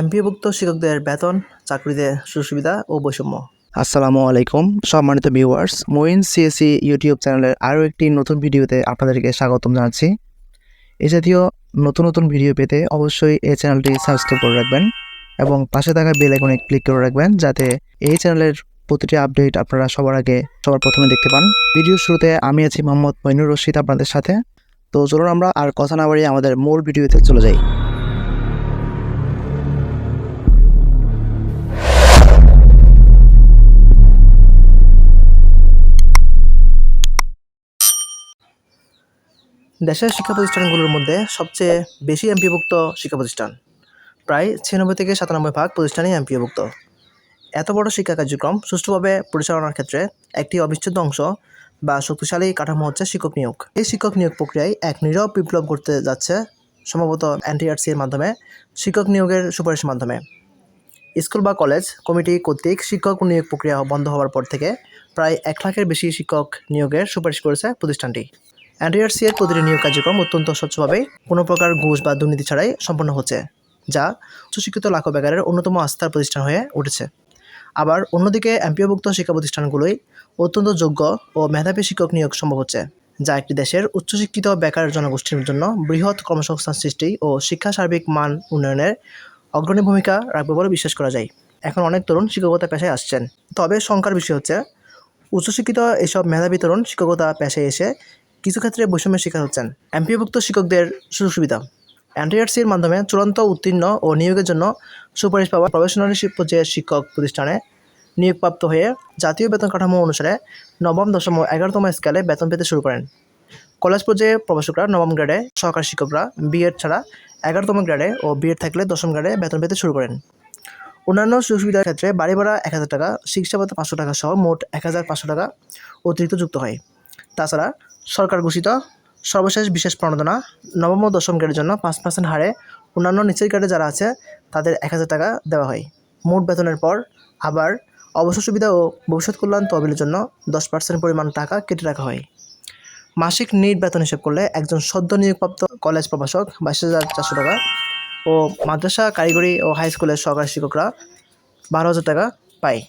এমপিওভুক্ত শিক্ষকদের বেতন, চাকরিতে সুযোগ সুবিধা ও বৈষম্য। আসসালামু আলাইকুম, সম্মানিত ভিউয়ার্স মোইন সিএসি ইউটিউব চ্যানেলের আরও একটি নতুন ভিডিওতে আপনাদেরকে স্বাগতম জানাচ্ছি। এ জাতীয় নতুন নতুন ভিডিও পেতে অবশ্যই এই চ্যানেলটি সাবস্ক্রাইব করে রাখবেন এবং পাশে থাকা বেল আইকনে ক্লিক করে রাখবেন যাতে এই চ্যানেলের প্রতিটি আপডেট আপনারা সবার আগে, সবার প্রথমে দেখতে পান। ভিডিওর শুরুতে আমি আছি মোহাম্মদ মইনুর রশিদ আপনাদের সাথে। তো চলুন আমরা আর কথা না বাড়িয়ে আমাদের মূল ভিডিওতে চলে যাই। দেশের শিক্ষা প্রতিষ্ঠানগুলোর মধ্যে সবচেয়ে বেশি এমপিভুক্ত শিক্ষা প্রতিষ্ঠান। প্রায় ছিয়ানব্বই থেকে সাতানব্বই ভাগ প্রতিষ্ঠানই এমপিভুক্ত। এত বড় শিক্ষা কার্যক্রম সুষ্ঠুভাবে পরিচালনার ক্ষেত্রে একটি অবিচ্ছেদ্য অংশ বা শক্তিশালী কাঠামো হচ্ছে শিক্ষক নিয়োগ। এই শিক্ষক নিয়োগ প্রক্রিয়ায় এক নীরব বিপ্লব করতে যাচ্ছে, সম্ভবত এনটিআরসি এর মাধ্যমে, শিক্ষক নিয়োগের সুপারিশের মাধ্যমে। স্কুল বা কলেজ কমিটি কর্তৃক শিক্ষক নিয়োগ প্রক্রিয়া বন্ধ হওয়ার পর থেকে প্রায় এক লাখের বেশি শিক্ষক নিয়োগের সুপারিশ করেছে প্রতিষ্ঠানটি। এনটিআরসি এর প্রতিটি নিয়োগ কার্যক্রম অত্যন্ত স্বচ্ছভাবে কোনো প্রকার ঘুষ বা দুর্নীতি ছাড়াই সম্পন্ন হচ্ছে, যা উচ্চশিক্ষিত লাখো বেকারের অন্যতম আস্থার প্রতিষ্ঠান হয়ে উঠেছে। আবার অন্যদিকে এমপিওভুক্ত শিক্ষা প্রতিষ্ঠানগুলোই অত্যন্ত যোগ্য ও মেধাবী শিক্ষক নিয়োগ সম্ভব হচ্ছে, যা একটি দেশের উচ্চশিক্ষিত বেকার জনগোষ্ঠীর জন্য বৃহৎ কর্মসংস্থান সৃষ্টি ও শিক্ষা সার্বিক মান উন্নয়নের অগ্রণী ভূমিকা রাখবে বলে বিশ্বাস করা যায়। এখন অনেক তরুণ শিক্ষকতা পেশায় আসছেন। তবে শঙ্কার বিষয় হচ্ছে উচ্চশিক্ষিত এসব মেধাবী তরুণ শিক্ষকতা পেশায় এসে কিছু ক্ষেত্রে বৈষম্যের শিকার হচ্ছেন। এমপিওভুক্ত শিক্ষকদের সুযোগ সুবিধা এনটিআরসির মাধ্যমে চূড়ান্ত উত্তীর্ণ ও নিয়োগের জন্য সুপারিশ পাওয়া প্রফেশনালশিপ পর্যায়ের শিক্ষক প্রতিষ্ঠানে নিয়োগপ্রাপ্ত হয়ে জাতীয় বেতন কাঠামো অনুসারে নবম, দশম এগারোতম স্কেলে বেতন পেতে শুরু করেন। কলেজ পর্যায়ে প্রবেশকরা নবম গ্রেডে সহকারী শিক্ষকরা বিএড ছাড়া এগারোতম গ্রেডে ও বিএড থাকলে দশম গ্রেডে বেতন পেতে শুরু করেন। অন্যান্য সুযোগ সুবিধার ক্ষেত্রে বাড়ি ভাড়া এক হাজার টাকা ভাতা পাঁচশো টাকা সহ মোট এক হাজার পাঁচশো টাকা অতিরিক্ত যুক্ত হয়। তাছাড়া সরকার ঘোষিত। সর্বশেষ বিশেষ প্রণোদনা, নবম ও দশম গ্রেডের জন্য পাঁচ পার্সেন্ট হারে অন্যান্য নিচের গ্রেডে যারা আছে, তাদের এক হাজার টাকা দেওয়া হয়। মোট বেতনের পর আবার অবসর সুবিধা ও ভবিষ্যৎ কল্যাণ তহবিলের জন্য দশ পার্সেন্ট পরিমাণ টাকা কেটে রাখা হয়। মাসিক নিট বেতন হিসেব করলে একজন সদ্য নিয়োগপ্রাপ্ত কলেজ প্রভাষক বাইশ হাজার চারশো টাকা ও মাদ্রাসা, কারিগরি ও হাই স্কুলের সহকারী শিক্ষকরা বারো হাজার টাকা পায়।